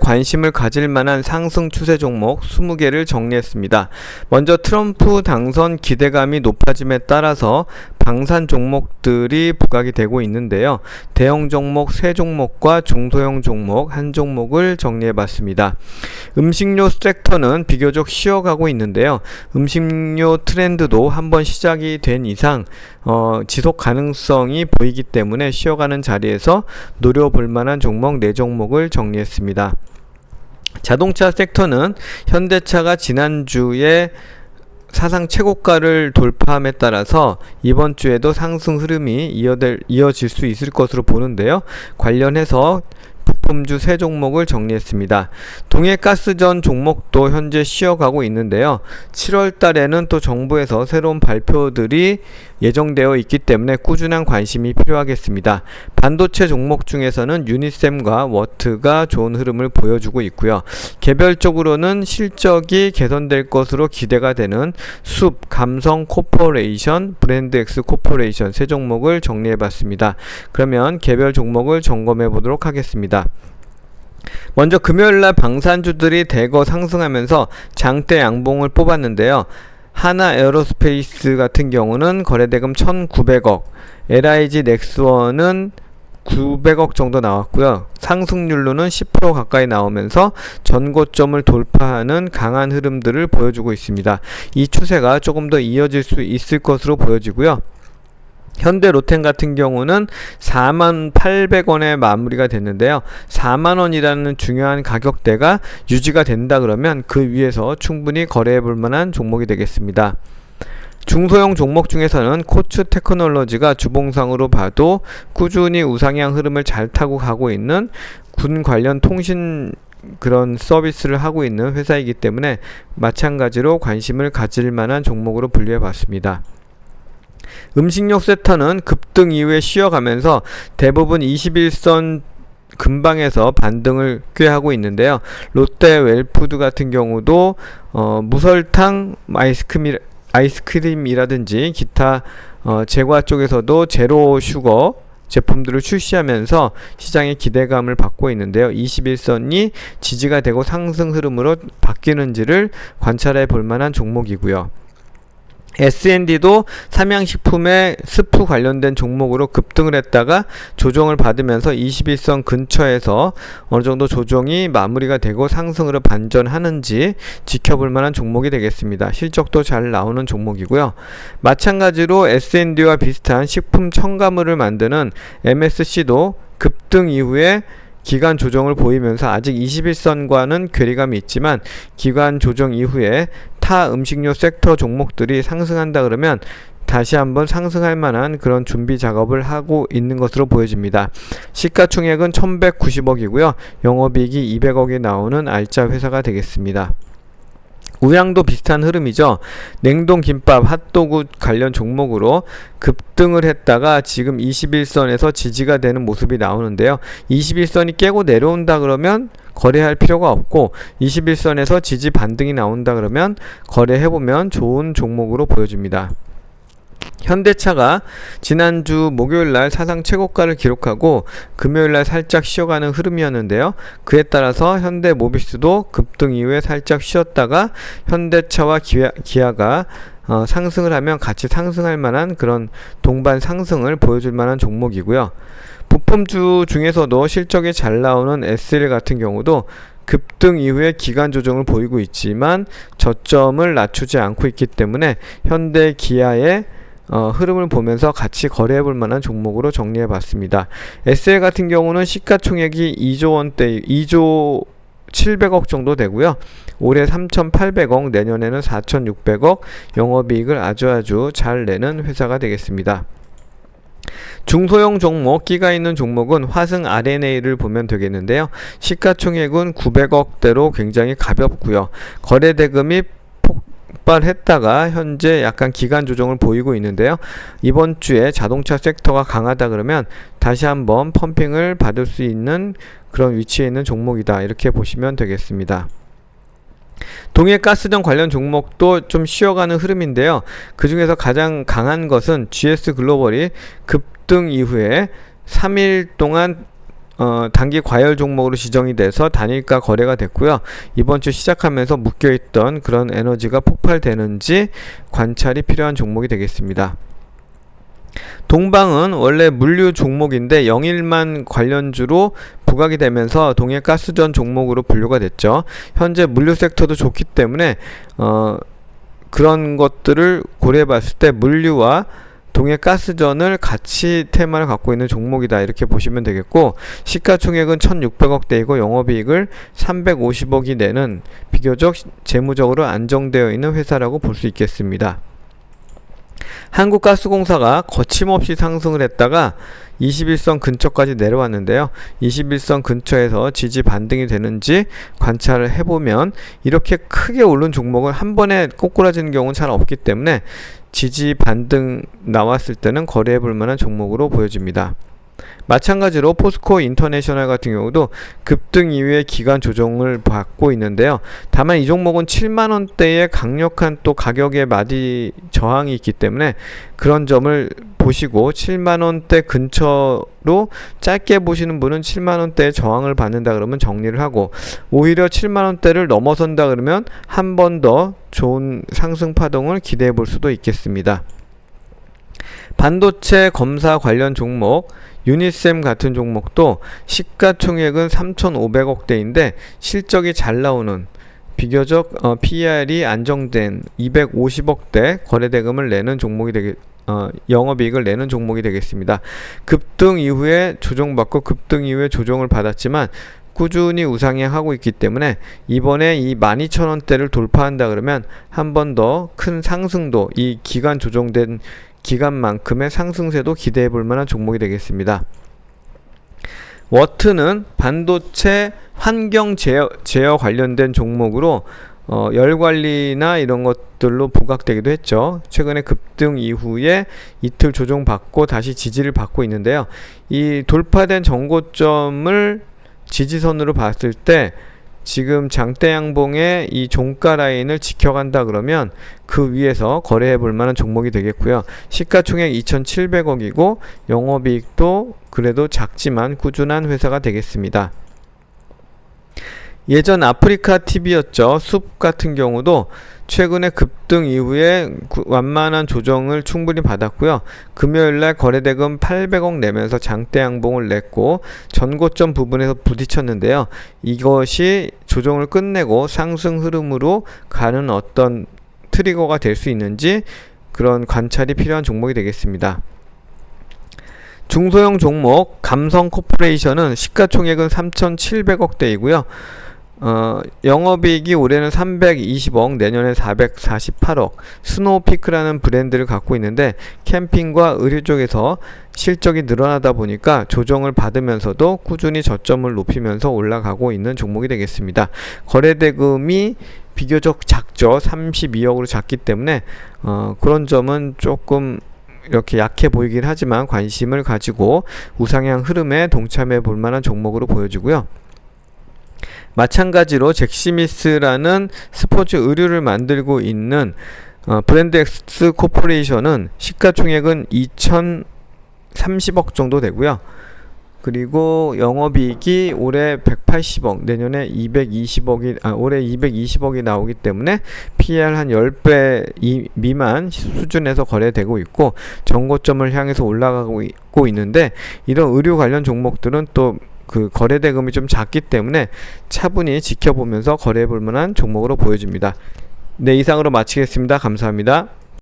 관심을 가질 만한 상승 추세 종목 20개를 정리했습니다. 먼저 트럼프 당선 기대감이 높아짐에 따라서 방산 종목들이 부각이 되고 있는데요. 대형 종목 3종목과 중소형 종목 한 종목을 정리해 봤습니다. 음식료 섹터는 비교적 쉬어가고 있는데요. 음식료 트렌드도 한번 시작이 된 이상 어, 지속 가능성이 보이기 때문에 쉬어가는 자리에서 노려볼 만한 종목 4종목을 정리했습니다. 자동차 섹터는 현대차가 지난주에 사상 최고가를 돌파함에 따라서 이번 주에도 상승 흐름이 이어질 수 있을 것으로 보는데요. 관련해서 부품주 세 종목을 정리했습니다. 동해가스전 종목도 현재 쉬어가고 있는데요. 7월 달에는 또 정부에서 새로운 발표들이 예정되어 있기 때문에 꾸준한 관심이 필요하겠습니다. 반도체 종목 중에서는 유니셈과 워트가 좋은 흐름을 보여주고 있고요. 개별적으로는 실적이 개선될 것으로 기대가 되는 숲, 감성 코퍼레이션, 브랜드엑스 코퍼레이션 세 종목을 정리해 봤습니다. 그러면 개별 종목을 점검해 보도록 하겠습니다. 먼저 금요일날 방산주들이 대거 상승하면서 장대 양봉을 뽑았는데요. 하나 에어로스페이스 같은 경우는 거래대금 1,900억, LIG 넥스원은 900억 정도 나왔고요. 상승률로는 10% 가까이 나오면서 전고점을 돌파하는 강한 흐름들을 보여주고 있습니다. 이 추세가 조금 더 이어질 수 있을 것으로 보여지고요. 현대 로텐 같은 경우는 4만 800원에 마무리가 됐는데요. 4만 원이라는 중요한 가격대가 유지가 된다 그러면 그 위에서 충분히 거래해 볼 만한 종목이 되겠습니다. 중소형 종목 중에서는 코츠 테크놀로지가 주봉상으로 봐도 꾸준히 우상향 흐름을 잘 타고 가고 있는 군 관련 통신 그런 서비스를 하고 있는 회사이기 때문에 마찬가지로 관심을 가질 만한 종목으로 분류해 봤습니다. 음식료 섹터는 급등 이후에 쉬어가면서 대부분 21선 근방에서 반등을 꾀하고 있는데요. 롯데 웰푸드 같은 경우도 어, 무설탕 아이스크림, 아이스크림이라든지 기타 어, 제과 쪽에서도 제로 슈거 제품들을 출시하면서 시장의 기대감을 받고 있는데요. 21선이 지지가 되고 상승 흐름으로 바뀌는지를 관찰해 볼 만한 종목이고요. S&D도 삼양식품의 스프 관련된 종목으로 급등을 했다가 조정을 받으면서 21선 근처에서 어느 정도 조정이 마무리가 되고 상승으로 반전하는지 지켜볼 만한 종목이 되겠습니다. 실적도 잘 나오는 종목이고요. 마찬가지로 S&D와 비슷한 식품 첨가물을 만드는 MSC도 급등 이후에 기간 조정을 보이면서 아직 21선과는 괴리감이 있지만 기간 조정 이후에 타 음식료 섹터 종목들이 상승한다 그러면 다시 한번 상승할 만한 그런 준비 작업을 하고 있는 것으로 보여집니다. 시가총액은 1190억이고요. 영업이익이 200억이 나오는 알짜 회사가 되겠습니다. 우양도 비슷한 흐름이죠. 냉동 김밥, 핫도그 관련 종목으로 급등을 했다가 지금 21선에서 지지가 되는 모습이 나오는데요. 21선이 깨고 내려온다 그러면 거래할 필요가 없고 21선에서 지지 반등이 나온다 그러면 거래해보면 좋은 종목으로 보여집니다. 현대차가 지난주 목요일 날 사상 최고가를 기록하고 금요일 날 살짝 쉬어가는 흐름이었는데요. 그에 따라서 현대 모비스도 급등 이후에 살짝 쉬었다가 현대차와 기아, 기아가 어, 상승을 하면 같이 상승할 만한 그런 동반 상승을 보여줄 만한 종목이고요. 부품주 중에서도 실적이 잘 나오는 SL 같은 경우도 급등 이후에 기간 조정을 보이고 있지만 저점을 낮추지 않고 있기 때문에 현대 기아의 어, 흐름을 보면서 같이 거래해 볼 만한 종목으로 정리해 봤습니다. SL 같은 경우는 시가총액이 2조 원대 2조 700억 정도 되고요. 올해 3,800억, 내년에는 4,600억 영업이익을 아주 아주 잘 내는 회사가 되겠습니다. 중소형 종목, 끼가 있는 종목은 화승 RNA를 보면 되겠는데요. 시가총액은 900억대로 굉장히 가볍고요. 거래 대금이 폭발했다가 현재 약간 기간 조정을 보이고 있는데요. 이번 주에 자동차 섹터가 강하다 그러면 다시 한번 펌핑을 받을 수 있는 그런 위치에 있는 종목이다. 이렇게 보시면 되겠습니다. 동해 가스전 관련 종목도 좀 쉬어가는 흐름인데요. 그 중에서 가장 강한 것은 GS 글로벌이 급등 이후에 3일 동안 어, 단기 과열 종목으로 지정이 돼서 단일가 거래가 됐고요. 이번 주 시작하면서 묶여있던 그런 에너지가 폭발되는지 관찰이 필요한 종목이 되겠습니다. 동방은 원래 물류 종목인데 영일만 관련주로 부각이 되면서 동해 가스전 종목으로 분류가 됐죠. 현재 물류 섹터도 좋기 때문에 어, 그런 것들을 고려해 봤을 때 물류와 동해 가스전을 같이 테마를 갖고 있는 종목이다 이렇게 보시면 되겠고 시가총액은 1600억대이고 영업이익을 350억이 내는 비교적 재무적으로 안정되어 있는 회사라고 볼 수 있겠습니다. 한국가스공사가 거침없이 상승을 했다가 21선 근처까지 내려왔는데요. 21선 근처에서 지지 반등이 되는지 관찰을 해보면 이렇게 크게 오른 종목을 한 번에 꼬꾸라지는 경우는 잘 없기 때문에 지지 반등 나왔을 때는 거래해 볼 만한 종목으로 보여집니다. 마찬가지로 포스코 인터내셔널 같은 경우도 급등 이후에 기간 조정을 받고 있는데요. 다만 이 종목은 7만 원대의 강력한 또 가격의 마디 저항이 있기 때문에 그런 점을 보시고 7만 원대 근처로 짧게 보시는 분은 7만 원대의 저항을 받는다 그러면 정리를 하고 오히려 7만 원대를 넘어선다 그러면 한 번 더 좋은 상승 파동을 기대해 볼 수도 있겠습니다. 반도체 검사 관련 종목 유니셈 같은 종목도 시가총액은 3,500억대인데 실적이 잘 나오는 비교적 어, PER이 안정된 250억대 거래대금을 내는 종목이 되겠 어, 영업이익을 내는 종목이 되겠습니다. 급등 이후에 조정받고 급등 이후에 조정을 받았지만 꾸준히 우상향하고 있기 때문에 이번에 이 12,000원대를 돌파한다 그러면 한 번 더 큰 상승도 이 기간 조정된 기간만큼의 상승세도 기대해 볼 만한 종목이 되겠습니다. 워트는 반도체 환경 제어, 제어 관련된 종목으로 어, 열 관리나 이런 것들로 부각되기도 했죠. 최근에 급등 이후에 이틀 조정받고 다시 지지를 받고 있는데요. 이 돌파된 정고점을 지지선으로 봤을 때 지금 장대 양봉의 이 종가 라인을 지켜간다 그러면 그 위에서 거래해 볼 만한 종목이 되겠고요. 시가총액 2,700억이고 영업이익도 그래도 작지만 꾸준한 회사가 되겠습니다. 예전 아프리카 TV였죠. 숲 같은 경우도 최근에 급등 이후에 완만한 조정을 충분히 받았고요. 금요일 날 거래대금 800억 내면서 장대 양봉을 냈고 전고점 부분에서 부딪혔는데요. 이것이 조정을 끝내고 상승 흐름으로 가는 어떤 트리거가 될 수 있는지 그런 관찰이 필요한 종목이 되겠습니다. 중소형 종목 감성 코퍼레이션은 시가총액은 3,700억대이고요. 어, 영업이익이 올해는 320억, 내년에 448억. 스노우피크라는 브랜드를 갖고 있는데 캠핑과 의류 쪽에서 실적이 늘어나다 보니까 조정을 받으면서도 꾸준히 저점을 높이면서 올라가고 있는 종목이 되겠습니다. 거래대금이 비교적 작죠. 32억으로 작기 때문에 어, 그런 점은 조금 이렇게 약해 보이긴 하지만 관심을 가지고 우상향 흐름에 동참해 볼 만한 종목으로 보여지고요. 마찬가지로 잭시미스라는 스포츠 의류를 만들고 있는 어, 브랜드 엑스 코퍼레이션은 시가총액은 2,030억 정도 되고요. 그리고 영업이익이 올해 180억, 내년에 220억이, 아, 올해 220억이 나오기 때문에 PER 한 10배 이, 미만 수준에서 거래되고 있고, 정고점을 향해서 올라가고 있고 있는데, 이런 의류 관련 종목들은 또 그 거래 대금이 좀 작기 때문에 차분히 지켜보면서 거래해 볼 만한 종목으로 보여집니다. 네, 이상으로 마치겠습니다. 감사합니다.